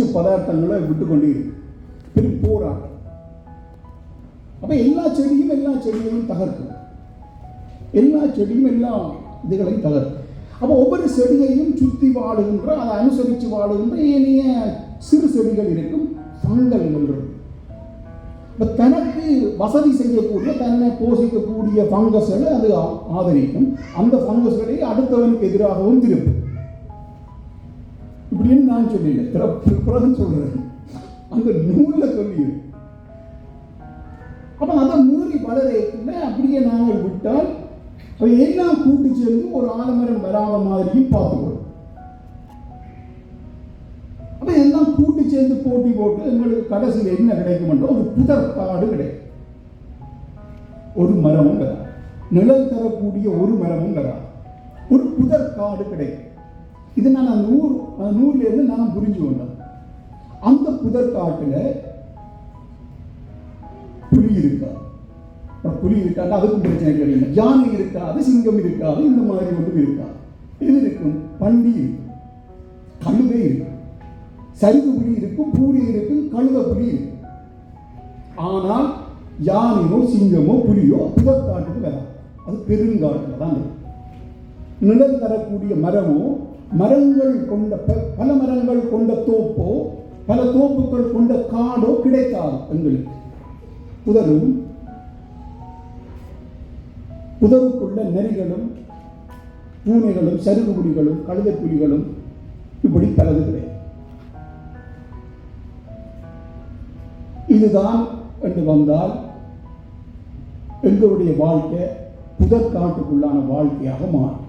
பதார்த்தங்களை விட்டு கொண்டே இருக்கு போராட்டம். அப்ப எல்லா செடியும் எல்லா செடியையும் தகர்க்கும். எல்லா செடியும் எல்லா இதுகளையும் தகர்க்கும். அப்போ ஒவ்வொரு செடியையும் சுற்றி வாழுகின்ற அதை அனுசரித்து வாழுகின்ற ஏனைய சிறு செடிகள் இருக்கும் ஃபங்கல்கள் இருக்கும் இப்போ தனக்கு வசதி செய்யக்கூடிய தன்னை போஷிக்கக்கூடிய ஃபங்கஸ்களை அது ஆ- ஆதரிக்கும். அந்த ஃபங்கஸ்களை அடுத்தவனுக்கு எதிராகவும் திருப்பும். இப்படின்னு நான் சொல்லிட்டேன் பிற- சொல்றேன். அந்த நூலில் சொல்லி அப்போ அதை மீறி வளரக்குள்ள அப்படியே நாங்கள் விட்டால் அவை எல்லாம் கூட்டு சேர்ந்து ஒரு ஆலமரம் வராத மாதிரியும் பார்த்துக்கணும். அப்ப எல்லாம் கூட்டு சேர்ந்து போட்டி போட்டு எங்களுக்கு கடைசியில் என்ன கிடைக்கும் ஒரு புதர் காடு கிடைக்கும். ஒரு மரமும் வராது. நிழல் தரக்கூடிய ஒரு மரமும் வராது. ஒரு புதர் காடு கிடைக்கும். இது நான் அந்த ஊர் அந்த நூறுல இருந்து நான் புரிஞ்சு கொண்டேன் அந்த புதற்காட்டில் புலி இருக்கா? அப்புறம் புலி இருக்காது அதுக்கும் பிரச்சனை கிடையாது யானை இருக்காது சிங்கம் இருக்காது இந்த மாதிரி ஒன்றும் இருக்காது இது இருக்கும்? பண்டி இருக்கும். கழுதை இருக்கும். சரிவு புலி இருக்கும் பூரி இருக்கும் கழுத புலி இருக்கும். ஆனால் யானையோ சிங்கமோ புலியோ புதற்காட்டுக்கு வராது. அது பெருங்காட்டில் தான் இருக்கும். நிழல் தரக்கூடிய மரமோ மரங்கள் கொண்ட ப- பல மரங்கள் கொண்ட தோப்போ பல தோப்புகள் கொண்ட காடோ கிடைக்காது எங்களுக்கு. புதரும் புதருக்குள்ள நெறிகளும் பூனைகளும் சருகு புலிகளும் கழுதை புலிகளும் இப்படி பலது இதுதான் என்று வந்தால் எங்களுடைய வாழ்க்கை புதற்காட்டுக்குள்ளான வாழ்க்கையாக மாறும்.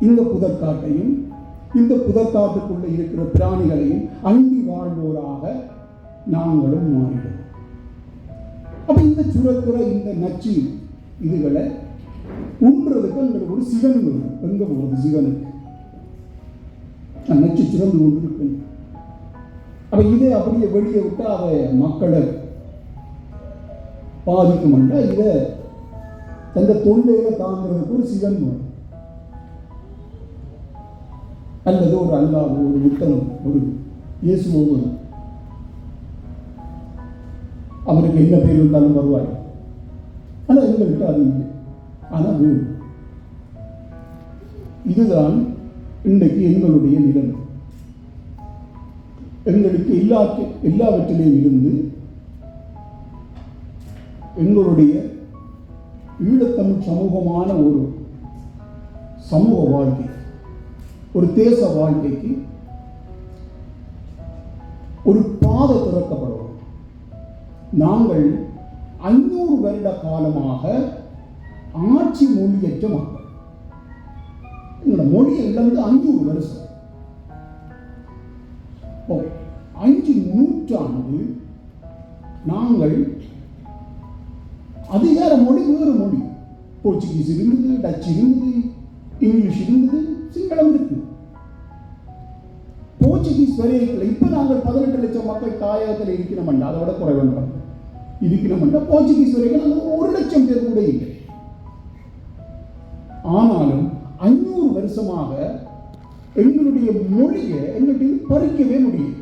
இந்த புதற்காட்டையும் இந்த புதத்தாட்டுக்குள்ளே இருக்கிற பிராணிகளையும் அண்டி வாழ்வோராக நாங்களும் மாறிடுவோம். அப்ப இந்த சுரக்குற இந்த நச்சு இதுகளை உண்றதுக்கு எங்களுக்கு ஒரு சிவன் வரும். எங்க போகுது சிவனுக்கு? அந்த நச்சு சிறந்து கொண்டு இருக்கு அப்ப இதை அப்படியே வெளியே விட்டு அதை மக்களை பாதிக்குமெண்டா இதை தந்த தொண்டையில தாங்கிறதுக்கு ஒரு சிவன் வரும். அல்லது ஒரு அல்லாவோ ஒரு புத்தனும் ஒரு இயேசுவோ ஒரு அவருக்கு என்ன பேர் இருந்தாலும் வருவாய். ஆனால் எங்கள்கிட்ட அது இல்லை. ஆனால் வேணும் இதுதான் இன்றைக்கு எங்களுடைய நிலைமை எங்களுக்கு எல்லா எல்லாவற்றிலையும் இருந்து எங்களுடைய ஈழத்தமிழ் சமூகமான ஒரு சமூக வாழ்க்கை ஒரு தேச வாழ்க்கைக்கு ஒரு பாதை திறக்கப்படும். நாங்கள் ஐநூறு வருட காலமாக ஆட்சி மொழியற்ற மக்கள். எங்களோட மொழியை இழந்து ஐநூறு வருஷம். ஓ, அஞ்சு நூற்றாண்டு நாங்கள் அதிகார மொழி வேறு மொழி. போர்ச்சுகீஸ் இருந்தது டச் இருந்தது இங்கிலீஷ் இருந்தது சிங்களம் இருக்கு. போர்ச்சுகீஸ் வரையில இப்போ நாங்கள் பதினெட்டு லட்சம் மக்கள் தாயகத்தில் இருக்கிறோம் அதை விட குறைவன்றாங்க இருக்கிறோம் போர்ச்சுகீஸ் வரைக்கும் நாங்கள் ஒரு லட்சம் பேர் கூட இல்லை. ஆனாலும் ஐநூறு வருஷமாக எங்களுடைய மொழியை எங்களுடைய பறிக்கவே முடியும்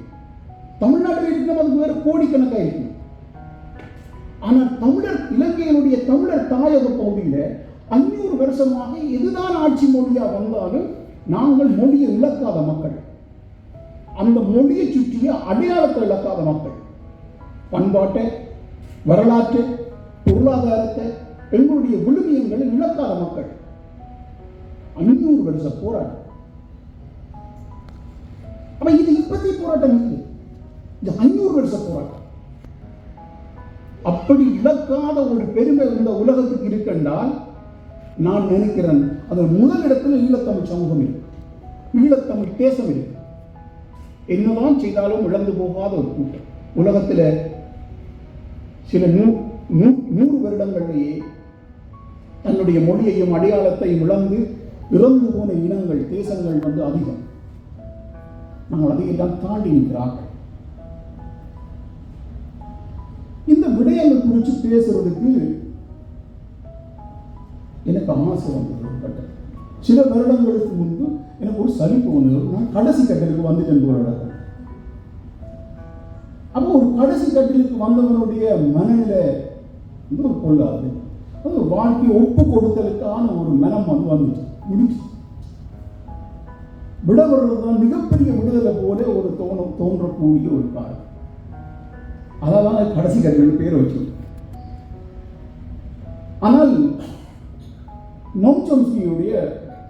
தமிழ்நாட்டில் இருக்கிற அதுக்கு வேறு கோடிக்கணக்காக இருக்கும் ஆனால் தமிழர் இலங்கையினுடைய தமிழர் தாயக பகுதியில் ஐநூறு வருஷமாக எதுதான் ஆட்சி மொழியா வந்தாலும் நாங்கள் மொழியை இழக்காத மக்கள். அந்த மொழியை சுற்றிய அடையாளத்தை இழக்காத மக்கள். பண்பாட்டை வரலாற்று பொருளாதாரத்தை எங்களுடைய விழுமியங்களை இழக்காத மக்கள். அஞ்சூறு வருஷ போராட்டம். அப்ப இது இப்பத்தி போராட்டம் இல்லை இது ஐநூறு வருஷ போராட்டம். அப்படி இழக்காத ஒரு பெருமை இந்த உலகத்துக்கு இருக்கென்றால் நான் நினைக்கிறேன் அது முதல் இடத்துல ஈழத்தமிழ் சமூகம் இருக்கு. ஈழத்தமிழ் தேசம் இருக்கு. என்னதான் செய்தாலும் இழந்து போகாத ஒரு கூட்டம். உலகத்தில் சில நூ நூ- நூறு வருடங்களிலேயே தன்னுடைய மொழியையும் அடையாளத்தையும் இழந்து இறந்து போன இனங்கள் தேசங்கள் வந்து அதிகம். நாங்கள் அதையெல்லாம் தாண்டி நிற்கிறார்கள். இந்த விடயங்கள் குறித்து பேசுறதுக்கு எனக்கு ஆசை வந்தது சில வருடங்களுக்கு முன்பு எனக்கு ஒரு சலிப்பு ஒன்று நான் கடைசி கட்டிலுக்கு வந்துட்டேன் போராட அப்போ ஒரு கடைசி கட்டிலுக்கு வந்தவனுடைய மனநில வந்து ஒரு கொள்ளாது அது ஒரு வாழ்க்கையை ஒப்பு கொடுத்தலுக்கான ஒரு மனம் வந்து வந்துச்சு. முடிச்சு விடப்படுறது தான் மிகப்பெரிய விடுதலை போல ஒரு தோணும் தோன்றக்கூடிய ஒரு காலம். அதான் கடைசி கட்டில் பேர் வச்சு ஆனால் நோம்சம்ஸ்கியுடைய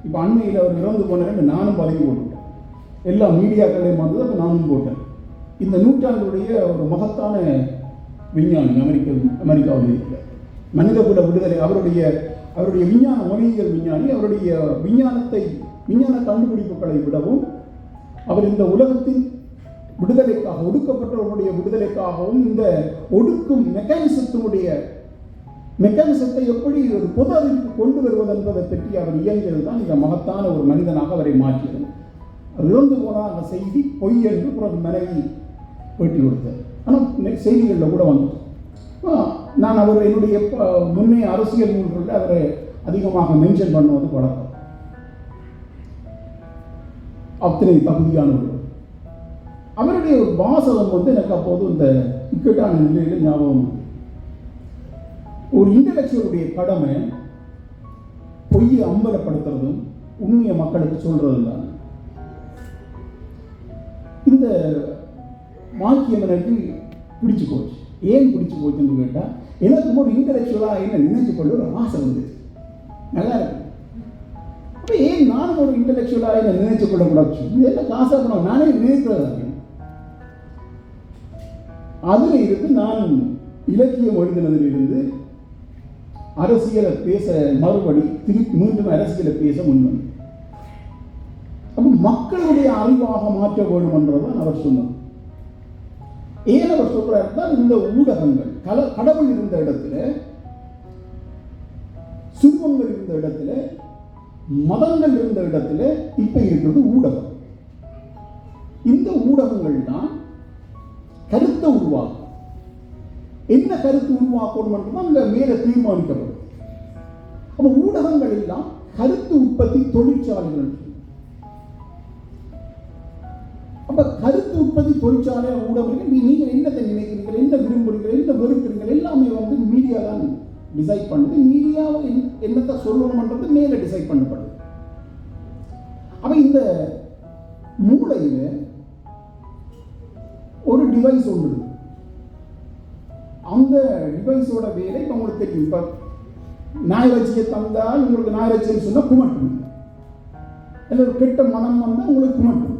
இப்போ அண்மையில் அவர் இறந்து போனேன் நானும் பதிவு போட்டுவிட்டேன் எல்லா மீடியாக்களையும் வந்தது அப்போ நானும் போட்டேன். இந்த நூற்றாண்டுடைய ஒரு மகத்தான விஞ்ஞானி அமெரிக்க அமெரிக்காவில் மனித மனிதகுல விடுதலை அவருடைய அவருடைய விஞ்ஞான மொழியியல் விஞ்ஞானி அவருடைய விஞ்ஞானத்தை விஞ்ஞான கண்டுபிடிப்புகளை விடவும் அவர் இந்த உலகத்தின் விடுதலைக்காக ஒடுக்கப்பட்டவர்களுடைய விடுதலைக்காகவும் இந்த ஒடுக்கும் மெக்கானிசத்தினுடைய மெக்கானிசத்தை எப்படி ஒரு பொது அறிவுக்கு கொண்டு வருவது என்பதை பற்றி அவர் இயங்கியது தான் இந்த மகத்தான ஒரு மனிதனாக அவரை மாற்றியது. இழந்து போனால் அந்த செய்தி பொய் என்று பிறகு மனைவி பேட்டி கொடுத்தார். ஆனால் செய்திகளில் கூட வந்துட்டு நான் அவர் என்னுடைய முன்னே அரசியல் நூல்களில் அவரை அதிகமாக மென்ஷன் பண்ணுவது வழக்கம். அத்தனை தகுதியானவர். அவருடைய ஒரு வாசகம் வந்து எனக்கு அப்போது இந்த இக்கட்டான நிலையில் ஞாபகம் ஒரு இன்டலெக்சுவலுடைய கடமை பொய்யை அம்பலப்படுத்துறதும் உண்மையை மக்களுக்கு சொல்றதும் தான். இந்த வாக்கியம் எனக்கு பிடிச்சு போச்சு. ஏன் பிடிச்சு போச்சுன்னு கேட்டால் எனக்கு ஒரு இன்டலெக்சுவலாக என்ன நினைச்சு கொள்ள ஒரு ஆசை வந்துச்சு நல்லா இருக்கு. அப்போ ஏன் நானும் ஒரு இன்டலெக்சுவலாக என்ன நினைச்சு கொள்ளக்கூடாது இது என்ன காசாக பண்ணணும் நானே நினைக்கிறதா அதில் இருந்து நான் இலக்கியம் எழுதினதிலிருந்து அரசியலை பேச மறுபடி திருப்பி மீண்டும் அரசியலை பேச முன்வந்து அப்போ மக்களுடைய அறிவாக மாற்ற வேண்டும் என்றதான் அவர் சொன்னார். ஏன் அவர் சொல்றாரு தான் இந்த ஊடகங்கள் கல கடவுள் இருந்த இடத்துல சுருவங்கள் இருந்த இடத்துல மதங்கள் இருந்த இடத்துல இப்ப இருக்கிறது ஊடகம். இந்த ஊடகங்கள் தான் கருத்தை உருவாக்கும். என்ன கருத்து உருவாக்கணும் தான் அங்க மேலே தீர்மானிக்கப்படும். அப்போ ஊடகங்கள் எல்லாம் கருத்து உற்பத்தி தொழிற்சாலைகள். அப்ப கருத்து உற்பத்தி தொழிற்சாலை ஊடகங்கள் நீ நீங்கள் என்னத்தை நினைக்கிறீர்கள் என்ன விரும்புகிறீர்கள் என்ன வெறுக்கிறீர்கள் எல்லாமே வந்து மீடியா தான் டிசைட் பண்ணுது. மீடியாவை என்ன- என்னத்தை சொல்லணும்ன்றது மேலே டிசைட் பண்ணப்படுது. அப்ப இந்த மூளையில ஒரு டிவைஸ் ஒன்று அந்த டிவைஸோட வேலை இப்போ உங்களுக்கு தெரியும். இப்போ நாயரட்சியை தந்தால் உங்களுக்கு நாயரட்சின்னு சொன்னால் குமட்டும். இல்லை ஒரு கெட்ட மனம் வந்தால் உங்களுக்கு குமட்டும்.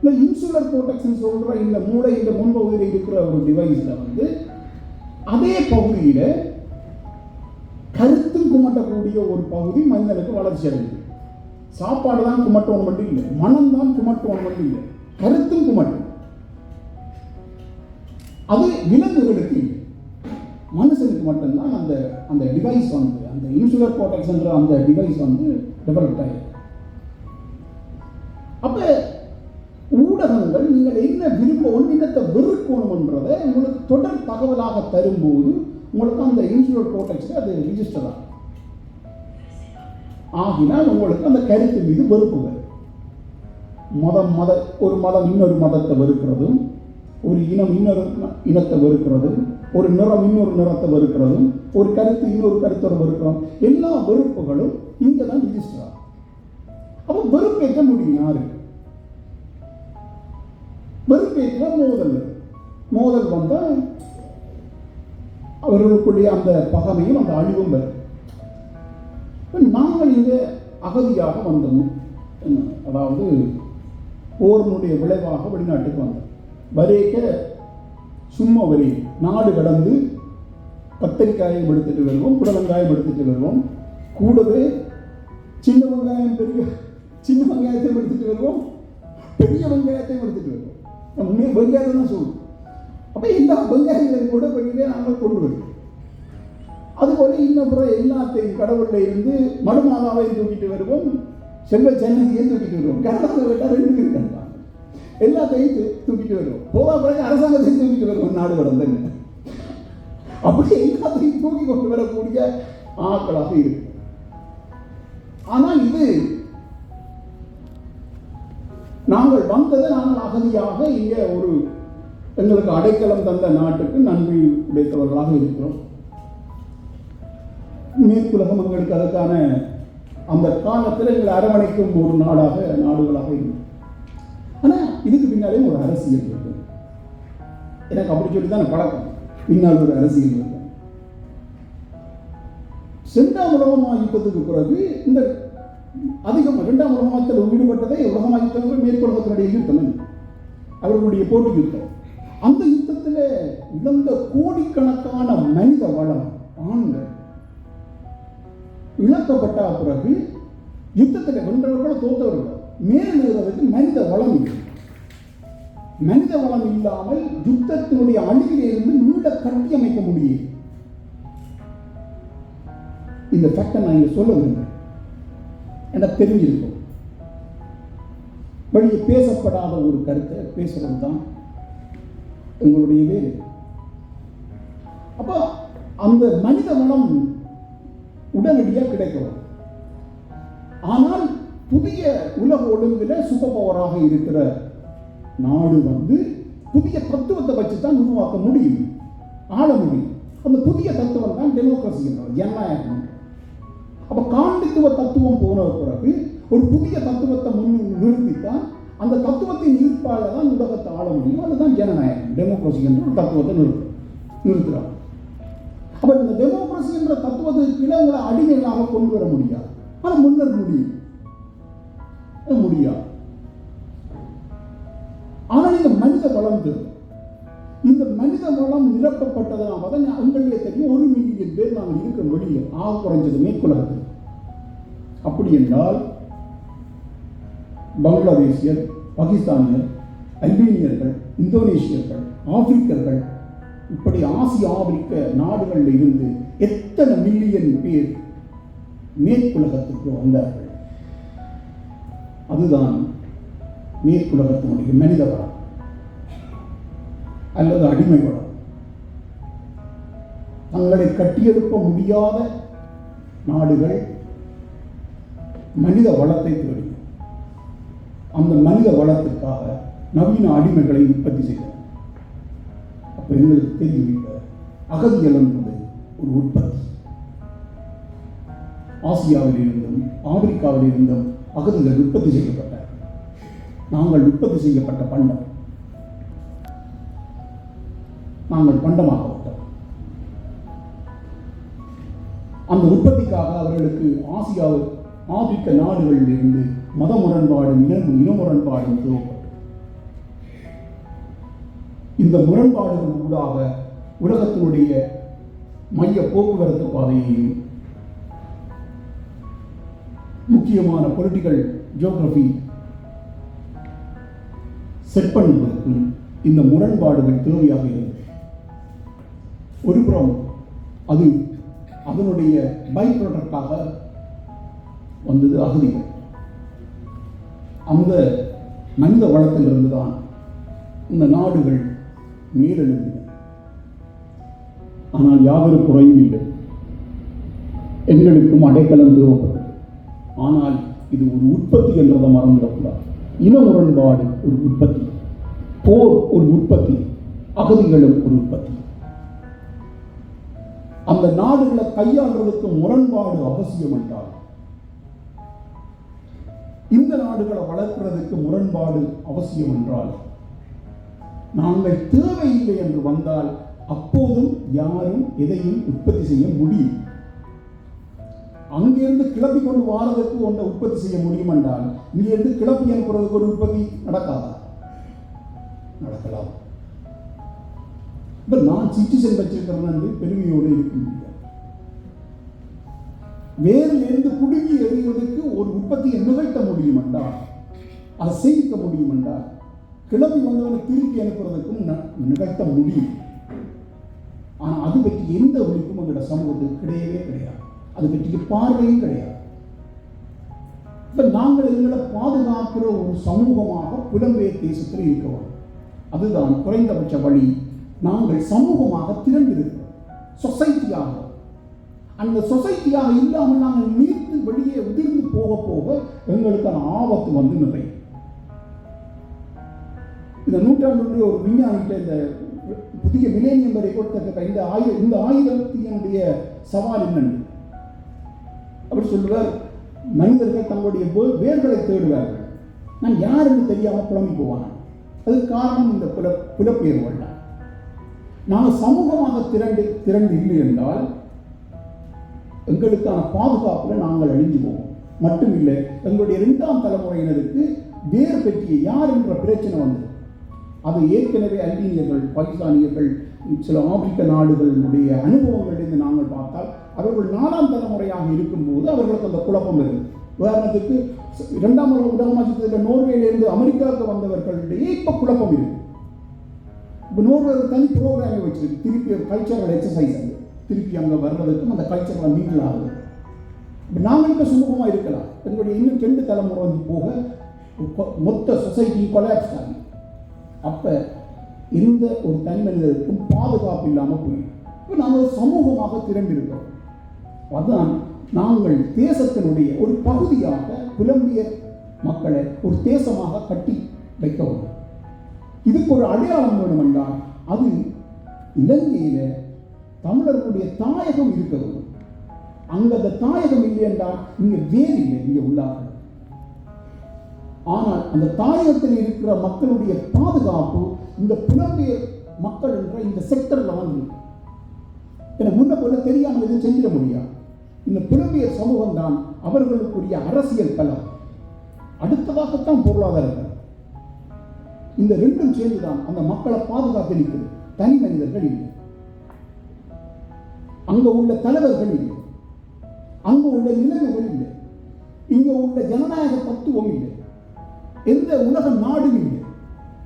இந்த இன்சுலர் கோட்டக்ஸ்னு சொல்கிற இந்த மூளை இந்த முன்பகுதியில் இருக்கிற ஒரு டிவைஸில் வந்து அதே பகுதியில் கருத்து குமட்டக்கூடிய ஒரு பகுதி மனிதனுக்கு வளர்ச்சி அடையுது. சாப்பாடு தான் குமட்டோன்னு மட்டும் இல்லை மனம் தான் குமட்டோன்னு மட்டும் இல்லை கருத்தும் குமட்டும். அது விலங்குகளுக்கு இல்லை. மனுஷனுக்கு மட்டும்தான் அந்த அந்த டிவைஸ் வந்து அந்த இன்சுலர் கோட்டக்ஸ்ன்ற அந்த டிவைஸ் வந்து டெவலப்ட் ஆகிருக்கு அப்ப ஊடகங்கள் நீங்கள் என்ன விரும்ப என்னத்தை வெறுக்கணுன்றதை உங்களுக்கு தொடர் தகவலாக தரும்போது உங்களுக்கு அந்த இன்சுலர் கோட்டக்ஸ் அது ரிஜிஸ்டர் ஆகும். ஆகினால் உங்களுக்கு அந்த கருத்து மீது வெறுப்பு வரும். மதம் மத ஒரு மதம் இன்னொரு மதத்தை வெறுக்கிறதும் ஒரு இனம் இன்னொரு இனத்தை வெறுக்கிறதும் ஒரு நிறம் இன்னொரு நிறத்தை வெறுக்கிறதும் ஒரு கருத்து இன்னொரு கருத்தோட வெறுக்கிறோம் எல்லா வெறுப்புகளும் இங்கே தான் ரிஜிஸ்டர் ஆகும். அப்போ வெறுப்பேற்ற முடியும் யாரு? வெறுப்பேற்ற மோதல். மோதல் வந்தால் அவர்களுக்குடைய அந்த பகமையும் அந்த அழிவும் வரும். நாங்கள் இங்கே அகதியாக வந்தோம். என்ன, அதாவது போரினுடைய விளைவாக வெளிநாட்டுக்கு வந்தோம். வரைக்க சும்மா வரி. நாடு கடந்து கத்தரிக்காயம் எடுத்துட்டு வருவோம் புடலங்காயம் எடுத்துட்டு வருவோம். கூடவே சின்ன வெங்காயம் பெரிய சின்ன வெங்காயத்தை எடுத்துட்டு வருவோம். பெரிய வெங்காயத்தையும் எடுத்துட்டு வருவோம். நம்ம உண்மையா வெங்காயம் தான் சொல்லுவோம். அப்போ எல்லா வெங்காயங்களையும் கூட வெளியிலே நாங்கள் கொண்டு வருவோம். அதுபோல இன்னும் எல்லாத்தையும் கடவுள்ல இருந்து மடுமாதாவையும் தூக்கிட்டு வருவோம். செல்வ சென்னையையும் தூக்கிட்டு வருவோம். கனடாவில் விட்டா ரெண்டு இருக்காங்க. எல்லாத்தையும் தூக்கிட்டு வருவோம் போக பிறகு அரசாங்கத்தையும் தூக்கிட்டு வருவோம் நாடு கடந்தங்க அப்படி எல்லாத்தையும் தூக்கி கொண்டு வரக்கூடிய ஆக்களாக இருக்கு ஆனால் இது நாங்கள் வந்தது நாங்கள் அகதியாக இங்கே ஒரு எங்களுக்கு அடைக்கலம் தந்த நாட்டுக்கு நன்றி உடைத்தவர்களாக இருக்கிறோம் மேற்குலகம் எங்களுக்கு அதற்கான அந்த காலத்தில் எங்களை அரவணைக்கும் ஒரு நாடாக நாடுகளாக இருக்கும் ஆனால் இதுக்கு பின்னாலே ஒரு அரசியல் இருக்கு. எனக்கு அப்படி சொல்லி தான் பழக்கம். பின்னால் ஒரு அரசியல் இருக்கு. சென்றாம் உலகமா யுத்தத்துக்கு பிறகு இந்த அதிகம் இரண்டாம் உலகமாயத்தில் ஈடுபட்டதே உலகமா யுத்தங்கள் மேற்குலகத்தினுடைய யுத்தம் அவர்களுடைய போட்டி யுத்தம். அந்த யுத்தத்தில் இழந்த கோடிக்கணக்கான மனித வளம் ஆண்கள் இழக்கப்பட்ட பிறகு யுத்தத்தில் வென்றவர்களோ தோத்தவர்கள். மேலுறதுக்கு மனித வளம் இல்லை. மனித வளம் இல்லாமல் யுத்தத்தினுடைய அணியிலிருந்து மீள கட்டியமைக்க முடியும். இந்த ஃபேக்டை நான் இங்க சொல்ல விரும்புகிறேன். என தெரிஞ்சிருக்கும். வெளியே பேசப்படாத ஒரு கருத்தை பேசுறது தான் உங்களுடைய வேலை. அப்போ அந்த மனித வளம் உடனடியாக கிடைக்கும். ஆனால் புதிய உலக ஒழுங்கில் சூப்பர் பவராக இருக்கிற நாடு வந்து புதிய தத்துவத்தை வச்சு தான் உருவாக்க முடியும். ஆள முடியும் அந்த புதிய தத்துவம் தான் டெமோக்ரஸி ஜனநாயகம் அப்ப காண்டித்துவ தத்துவம் போன பிறகு ஒரு புதிய தத்துவத்தை முன் நிறுத்தித்தான் அந்த தத்துவத்தின் ஈர்ப்பால தான் உலகத்தை ஆள முடியும் அதுதான் ஜனநாயகம். டெமோக்ரஸி என்ற ஒரு தத்துவத்தை நிறுத்து நிறுத்துறாங்க. அப்ப இந்த டெமோக்ரஸி என்ற தத்துவத்திற்கு உங்களை அடிமைகளாக கொண்டு வர முடியாது. ஆனால் முன்னர் முடியும். முடியாது? ஆனால் இந்த மனித வளம் தேவை. இந்த மனித வளம் நிரப்பப்பட்டதெல்லாம் தான் உங்களுடைய தெரியும். ஒரு மில்லியன் பேர் நாங்கள் இருக்க மொழியை ஆ குறைஞ்சது மேற்குலகத்தில். அப்படி என்றால் பங்களாதேசியர் பாகிஸ்தானியர் அல்பேனியர்கள் இந்தோனேஷியர்கள் ஆப்பிரிக்கர்கள் இப்படி ஆசிய ஆப்பிரிக்க நாடுகளில் இருந்து எத்தனை மில்லியன் பேர் மேற்குலகத்திற்கு வந்தார்கள்? அதுதான் மேற்குலகத்தினுடைய மனித வளம். அல்லது அடிமை வளம். தங்களை கட்டியெழுப்ப முடியாத நாடுகள் மனித வளத்தை தேடி. அந்த மனித வளத்திற்காக நவீன அடிமைகளை உற்பத்தி செய்தனர் அப்ப எங்களுக்கு தெரியும் இப்ப அகதிகள் என்பது ஒரு உற்பத்தி. ஆசியாவில் இருந்தும் ஆப்பிரிக்காவில் இருந்தும் அகதிகள் உற்பத்தி செய்யப்பட்ட நாங்கள் உற்பத்தி செய்யப்பட்ட பண்டம். நாங்கள் பண்டமாக்கப்பட்டோம் அந்த உற்பத்திக்காக அவர்களுக்கு ஆசியா ஆப்பிரிக்க நாடுகளில் இருந்து மத முரண்பாடும் இனம் இன முரண்பாடும் தேவைப்பட்டது. இந்த முரண்பாடுகள் ஊடாக உலகத்தினுடைய மைய போக்குவரத்து பாதையையும் முக்கியமான பொலிட்டிக்கல் ஜியோகிரபி செட் பண்ணுவதற்கும் இந்த முரண்பாடுகள் தேவையாக ஒரு புறம் அது அதனுடைய பை ப்ராடக்டாக வந்தது அகதிகள். அந்த மனித வளத்திலிருந்து தான் இந்த நாடுகள் மீறெழுந்தன ஆனால் யாவரும் குறையும் இல்லை. எங்களுக்கும் அடைக்கலம் தேவைப்பட்டது. ஆனால் இது ஒரு உற்பத்தி என்றதை மறந்துடக்கூடாது இன முரண்பாடு ஒரு உற்பத்தி. போர் ஒரு உற்பத்தி அகதிகளும் ஒரு உற்பத்தி. அந்த நாடுகளை கையாளுறதுக்கு முரண்பாடு அவசியம் என்றால் இந்த நாடுகளை வளர்க்கிறதுக்கு முரண்பாடு அவசியம் என்றால் நாங்கள் தேவையில்லை என்று வந்தால் அப்போதும் யாரும் எதையும் உற்பத்தி செய்ய முடியும். அங்கிருந்து கிளப்பி கொண்டு வாரதுக்கு ஒன்றை உற்பத்தி செய்ய முடியும் என்றால் இங்கிருந்து கிளப்பி அனுப்புறதுக்கு ஒரு உற்பத்தி நடக்காதா? நடக்கலாம் இப்ப நான் சிட்டிசன் வச்சிருக்கிறேன் பெருமையோடு இருக்க முடியாது. வேரில் இருந்து புடுங்கி எறிவதற்கு ஒரு உற்பத்தியை நிகழ்த்த முடியும் என்றால் அதை செய்விக்க முடியுமெண்டா? கிளம்பி வந்தவனை திருப்பி அனுப்புறதுக்கும் ந- நிகழ்த்த முடியும். ஆனால் அது பற்றி எந்த ஒழிப்பும் எங்களோட சமூகத்துக்கு கிடையவே கிடையாது. அது பற்றிய பார்வையும் கிடையாது. இப்ப நாங்கள் எங்களை பாதுகாக்கிற ஒரு சமூகமாக புலம்பெயர் தேசத்தில் இருக்கிறோம் அதுதான் குறைந்தபட்ச வழி. நாங்கள் சமூகமாக திறந்திருக்கிறோம் சொசைட்டியாக அந்த சொசைட்டியாக இல்லாமல் நாங்கள் நீர்த்து வெளியே உதிர்ந்து போக போக எங்களுக்கான ஆபத்து வந்து நிறையும் இந்த நூற்றாண்டுடைய ஒரு விஞ்ஞானிகிட்ட இந்த புதிய மிலேனியம் வரை கொடுத்த இந்த ஆயுதம் இந்த ஆயுதத்தினுடைய சவால் என்னன்னு. அவர் சொல்லுவார் மனிதர்கள் தங்களுடைய வேர்களை தேடுவார்கள். நான் யாருன்னு தெரியாமல் புலம்பி போவான் அது காரணம் இந்த புல புலப்பெயர்வுகள் தான் நாங்கள் சமூகமாக திரண்டு திரண்டு இல்லை என்றால் எங்களுக்கான பாதுகாப்பில் நாங்கள் அழிஞ்சு போவோம் மட்டும் இல்லை எங்களுடைய இரண்டாம் தலைமுறையினருக்கு வேறு பற்றிய யார் என்ற பிரச்சனை வந்தது. அது ஏற்கனவே அல்பீனியர்கள் பாகிஸ்தானியர்கள் சில ஆப்பிரிக்க நாடுகளுடைய அனுபவங்களிலிருந்து நாங்கள் பார்த்தால் அவர்கள் நாலாம் தலைமுறையாக இருக்கும்போது அவர்களுக்கு அந்த குழப்பம் இருக்குது உதாரணத்துக்கு இரண்டாம் உலக மாற்றத்தில் நோர்வேலிருந்து அமெரிக்காவுக்கு வந்தவர்களிடையே இப்போ குழப்பம் இருக்கு இப்போ நோர்வே தனி ப்ரோக்ராமை வச்சிருக்கு. திருப்பி ஒரு கல்ச்சரல் எக்ஸசைஸ் அது. திருப்பி அங்கே வர்றதுக்கும் அந்த கல்ச்சரில் மீட்டில் ஆகுது. இப்போ நாங்கள் இப்போ சுமூகமாக இருக்கலாம். எங்களுடைய இன்னும் ரெண்டு தலைமுறை வந்து போக மொத்த சொசைட்டி கொலாப்ஸ் ஆகும் அப்போ இந்த ஒரு தனி மனிதருக்கும் பாதுகாப்பு இல்லாமல் போயிடும் இப்போ நாங்கள் சமூகமாக திரண்டிருக்கோம் அதான் நாங்கள் தேசத்தினுடைய ஒரு பகுதியாக புலம்பியர் மக்களை ஒரு தேசமாக கட்டி வைக்க வேண்டும் இதுக்கு ஒரு அடையாளம் வேணும் என்றால் அது இலங்கையில தமிழர்களுடைய தாயகம் இருக்க வேண்டும் அங்க அந்த தாயகம் இல்லை என்றால் இங்க வேறு இல்லை இங்க உள்ளார்கள் ஆனால் அந்த தாயகத்தில் இருக்கிற மக்களுடைய பாதுகாப்பு இந்த புலம்பெயர் மக்கள் என்ற இந்த செக்டர்ல வந்து எனக்கு முன்ன போல தெரியாமல் எதுவும் செஞ்சிட முடியாது. இந்த புலம்பெயர் சமூகம் தான் அவர்களுக்குரிய அரசியல் பலம். அடுத்ததாகத்தான் பொருளாதாரம். இந்த ரெண்டும் சேர்ந்துதான் அந்த மக்களை பாதுகாத்து நிற்குது. தனி மனிதர்கள் இல்லை. அங்க உள்ள தலைவர்கள் இல்லை. அங்க உள்ள நிலைமைகள் இல்லை. இங்க உள்ள ஜனநாயக தத்துவம் இல்லை. எந்த உலக நாடும் இல்லை.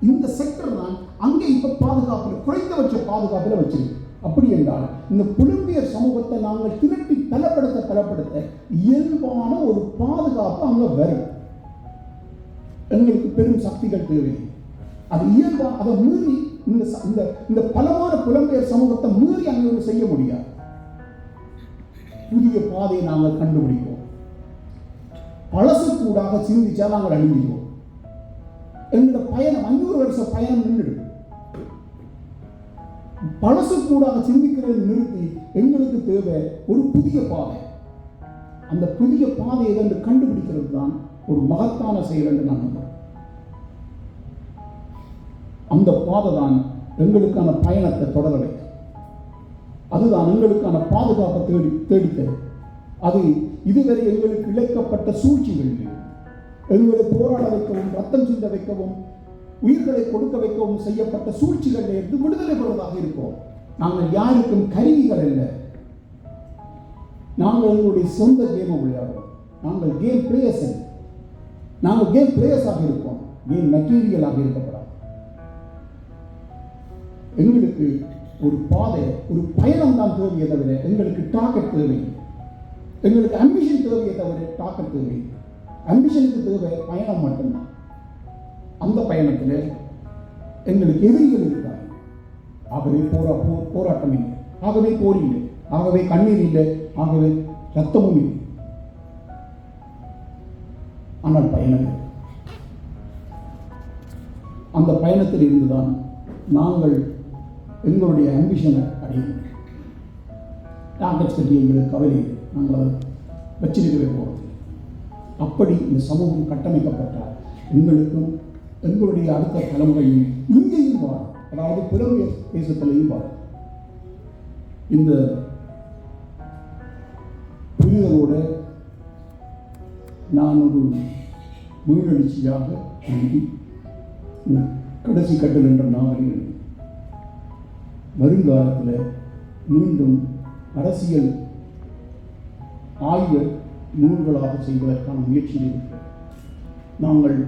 இந்த செக்டர் தான் அங்கே இப்ப பாதுகாப்பில் குறைந்தபட்ச பாதுகாப்புல வச்சிருக்கு. அப்படி என்றால் இந்த புலம்பியர் சமூகத்தை நாங்கள் திரட்டி பலப்படுத்த பலப்படுத்த இயல்பான ஒரு பாதுகாப்பு அங்க வரும். எங்களுக்கு பெரும் சக்திகள் தேவை. அது இயல்பா அதை மீறி இந்த இந்த இந்த பலமான புலம்பெயர் சமூகத்தை மீறி அங்கே செய்ய முடியாது. புதிய பாதையை நாங்கள் கண்டுபிடிப்போம். பழசுக்கூடாக சிந்திச்சா நாங்கள் அழிஞ்சிடுவோம் எங்களோட பயணம் அஞ்சூறு வருஷ பயணம் நின்றுடும்? பழசக்கூடாக சிந்திக்கிறது நிறுத்தி எங்களுக்கு தேவை ஒரு புதிய பாதை. அந்த புதிய பாதையை என்று கண்டுபிடிக்கிறது தான் ஒரு மகத்தான செயல் என்று நான் நம்புகிறேன் அந்த பாதை தான் எங்களுக்கான பயணத்தை தொடர வைக்கும் அதுதான் எங்களுக்கான பாதுகாப்பை தேடி தேடித்தரும் அது இதுவரை எங்களுக்கு இழைக்கப்பட்ட சூழ்ச்சிகள் எங்களை போராட வைக்கவும் ரத்தம் சிந்த வைக்கவும் உயிர்களை கொடுக்க வைக்கவும் செய்யப்பட்ட சூழ்ச்சிகளில் இருந்து விடுதலை பெறுவதாக இருக்கோம். நாங்கள் யாருக்கும் கருவிகள் அல்ல. நாங்கள் எங்களுடைய சொந்த கேமை விளையாடுறோம் நாங்கள் கேம் பிளேயர்ஸ் நாங்கள் கேம் பிளேயர்ஸாக இருப்போம். கேம் மெட்டீரியலாக இருக்கப்படாது. எங்களுக்கு ஒரு பாதை ஒரு பயணம் தான் தேவையை தவிர எங்களுக்கு டாக்கெட் தேவை. எங்களுக்கு அம்பிஷன் தேவையை தவிர டாக்கெட் தேவை. அம்பிஷனுக்கு தேவை பயணம் மட்டும்தான். அந்த பயணத்தில் எங்களுக்கு எதிரிகள் இருக்கார் ஆகவே போரா போ- போராட்டம் இல்லை. ஆகவே போர் இல்லை. ஆகவே கண்ணீர் இல்லை. ஆகவே ரத்தமும் இல்லை. ஆனால் பயணம் அந்த பயணத்தில் இருந்துதான் நாங்கள் எங்களுடைய அம்பிஷனை அடையணும் டார்கெட்ஸ் பற்றி எங்களுக்கு கவலை இல்லை. நாங்கள் அதை வச்சிருக்கவே போகிறது அப்படி இந்த சமூகம் கட்டமைக்கப்பட்டால் எங்களுக்கும் எங்களுடைய அடுத்த தலைமுறையும் இங்கேயும் வாழும். அதாவது புலம்பிய தேசத்திலையும் வாழும். இந்த புரிதலோட நான் ஒரு முயற்சியாக எழுதி கடைசி கட்டல் என்ற நாவலில் வருங்காலத்தில் மீண்டும் அரசியல் ஆய்வு நூல்களாக செய்வதற்கான முயற்சியில் நாங்கள்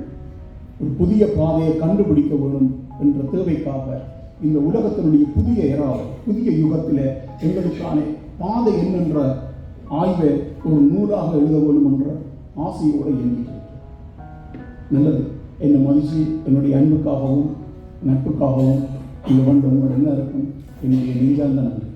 ஒரு புதிய பாதையை கண்டுபிடிக்க வேணும் என்ற தேவைக்காக இந்த உலகத்தினுடைய புதிய எறாவை புதிய யுகத்தில் எங்களுக்கான பாதை என்னென்ற ஆய்வை ஒரு நூலாக எழுத வேண்டும் என்ற ஆசையோடு எண்ணிக்கிறேன் நல்லது. என்னை மதித்து என்னுடைய அன்புக்காகவும் நட்புக்காகவும் இந்த ஒன்றும் என்ன இருக்கும் என்னுடைய நெஞ்சார்ந்த நன்றி.